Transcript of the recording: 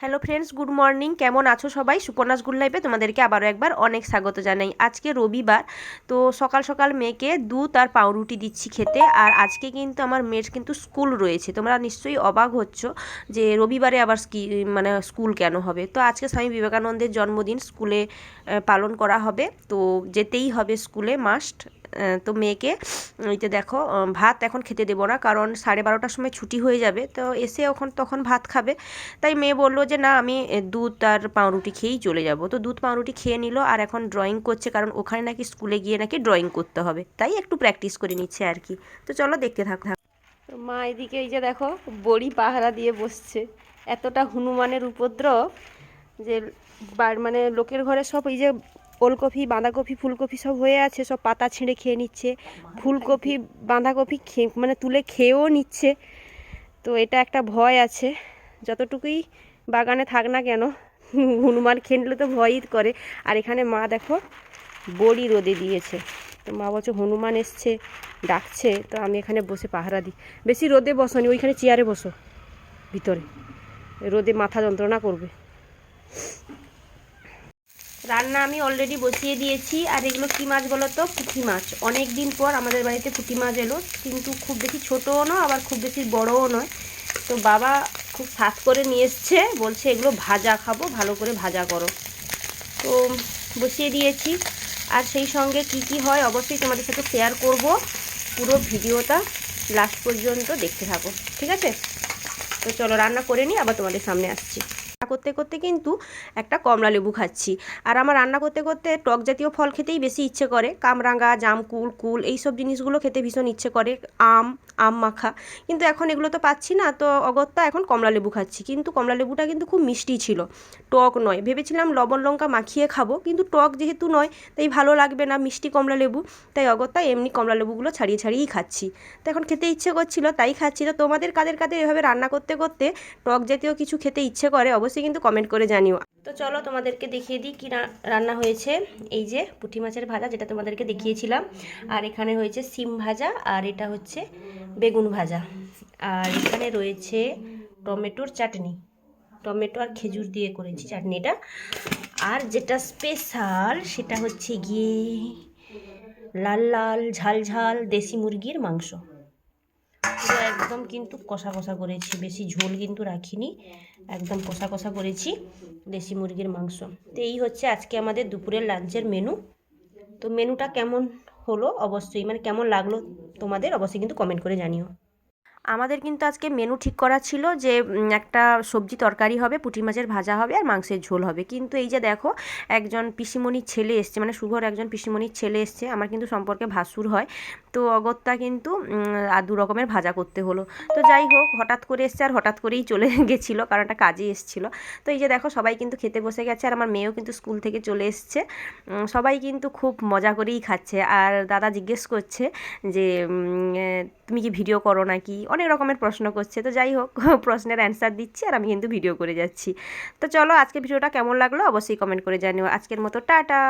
Hello friends good morning কেমন আছো সবাই? সুপর্ণাস গুড লাইফে তোমাদেরকে আবারও একবার অনেক স্বাগত জানাই। আজকে রবিবার, তো সকাল সকাল মেয়েকে দুধ আর পাউরুটি দিচ্ছি খেতে। আর আজকে কিন্তু আমার মেয়ের কিন্তু স্কুল রয়েছে। তোমরা নিশ্চয়ই অবাক হচ্ছ যে রবিবারে আবার স্কি মানে স্কুল কেন হবে? তো আজকে স্বামী বিবেকানন্দের জন্মদিন, স্কুলে পালন করা হবে। তো যেতেই হবে স্কুলে মাস্ট তো মেয়েকে, এই যে দেখো ভাত এখন খেতে দেবো না, কারণ সাড়ে বারোটার সময় ছুটি হয়ে যাবে, তো এসে ওখান তখন ভাত খাবে। তাই মেয়ে বলল যে, না, আমি দুধ আর পাউরুটি খেয়েই চলে যাব। তো দুধ, পাউরুটি খেয়ে নিল, আর এখন ড্রয়িং করছে, কারণ ওখানে নাকি স্কুলে গিয়ে নাকি ড্রয়িং করতে হবে। তাই একটু প্র্যাকটিস করে নিচ্ছে আর কি। তো চলো দেখতে থাক। মা এদিকে এই যে দেখো, বড়ি পাহারা দিয়ে বসছে। এতটা হনুমানের উপদ্রব যে, বার- মানে লোকের ঘরে সব এই যে ওলকপি, বাঁধাকপি, ফুলকপি সব হয়ে আছে, সব পাতা ছিঁড়ে খেয়ে নিচ্ছে। ফুলকপি, বাঁধাকপি খেয়ে মানে তুলে খেয়েও নিচ্ছে। তো এটা একটা ভয় আছে। যতটুকুই বাগানে থাক না কেন, হনুমান খেয়ে নিলে তো ভয়ই করে। আর এখানে মা দেখো, বড়ি রোদে দিয়েছে। তো মা বলছে, হনুমান এসছে, ডাকছে, তো আমি এখানে বসে পাহারা দিই। বেশি রোদে বসনি, ওইখানে চেয়ারে বসো, ভিতরে। রোদে মাথা যন্ত্রণা করবে। রান্না আমি অলরেডি বসিয়ে দিয়েছি। আর এগুলো কী মাছ বলো তো? পুঁটি মাছ। অনেক দিন পর আমাদের বাড়িতে পুঁটি মাছ এলো, কিন্তু খুব বেশি ছোটও নয়, আবার খুব বেশি বড়ও নয়। তো বাবা খুব স্বাদ করে নিয়ে এসছে, বলছে এগুলো ভাজা খাব, ভালো করে ভাজা করো। তো বসিয়ে দিয়েছি। আর সেই সঙ্গে কি কি হয় অবশ্যই তোমাদের সাথে শেয়ার করব। পুরো ভিডিওটা লাস্ট পর্যন্ত দেখতে থাকো। ঠিক আছে? তো চলো রান্না করে নিই, আবার তোমাদের সামনে আসছি। রান্না করতে করতে কিন্তু একটা কমলা লেবু খাচ্ছি। আর আমার রান্না করতে করতে টক জাতীয় ফল খেতেই বেশি ইচ্ছে করে। কামরাঙ্গা জামকুল, কুল এই সব জিনিসগুলো খেতে ভীষণ ইচ্ছে করে। আম আম মাখা। কিন্তু এখন এগুলো তো পাচ্ছি না, তো অগত্যা এখন কমলা লেবু খাচ্ছি। কিন্তু কমলা লেবুটা কিন্তু খুব মিষ্টি ছিল। টক নয়। ভেবেছিলাম লবণ লঙ্কা মাখিয়ে খাব, কিন্তু টক যেহেতু নয়, তাই ভালো লাগবে না মিষ্টি কমলা লেবু। তাই অগত্যা এমনি কমলা লেবুগুলো ছাড়িয়ে ছাড়িয়েই খাচ্ছি। তো এখন খেতে ইচ্ছে করছিল, তাই খাচ্ছি। তো তোমাদের কাদের কাদের এভাবে রান্না করতে করতে টক জাতীয় কিছু খেতে ইচ্ছে করে, অবশ্যই কিন্তু কমেন্ট করে জানিও। তো চলো তোমাদেরকে দেখিয়ে দিই কী রান্না হয়েছে। এই যে পুঁটি মাছের ভাজা যেটা তোমাদেরকে দেখিয়েছিলাম। আর এখানে হয়েছে সিম ভাজা, আর এটা হচ্ছে বেগুন ভাজা। আর এখানে রয়েছে টমেটোর চাটনি। টমেটো আর খেজুর দিয়ে করেছি চাটনিটা। আর যেটা স্পেশাল সেটা হচ্ছে গিয়ে লাল লাল, ঝাল ঝাল দেশি মুরগির মাংস। একদম কিন্তু কষা কষা করেছি, বেশি ঝোল কিন্তু রাখিনি, একদম কষা কষা করেছি দেশি মুরগির মাংস। তো এই হচ্ছে আজকে আমাদের দুপুরের লাঞ্চের মেনু। তো মেনুটা কেমন হলো? অবশ্যই মানে কেমন লাগল তোমাদের? অবশ্যই কিন্তু কমেন্ট করে জানিও। আমাদের কিন্তু আজকে মেনু ঠিক করা ছিল যে একটা সবজি তরকারি হবে, পুঁটি মাছের ভাজা হবে আর মাংসের ঝোল হবে। কিন্তু এই যে দেখো, একজন পিসিমণির ছেলে এসছে মানে শুভর একজন পিসিমণির ছেলে এসছে, আমার কিন্তু সম্পর্কে ভাসুর হয়। তো অগত্যা কিন্তু আর দু রকমের ভাজা করতে হলো। তো যাই হোক, হঠাৎ করে এসছে আর হঠাৎ করেই চলে গেছিল, কারণ একটা কাজে এসেছিল। তো এই যে দেখো, সবাই কিন্তু খেতে বসে গেছে আর আমার মেয়েও কিন্তু স্কুল থেকে চলে এসছে। সবাই কিন্তু খুব মজা করেই খাচ্ছে। আর দাদা জিজ্ঞেস করছে যে তুমি কি ভিডিও করো নাকি? অনেক রকমের প্রশ্ন করছে। তো যাই হোক, প্রশ্নের অ্যান্সার দিচ্ছি আর আমি কিন্তু ভিডিও করে যাচ্ছি। তো চলো, আজকে ভিডিওটা কেমন লাগল অবশ্যই কমেন্ট করে জানিও। আজকের মতো, টাটা!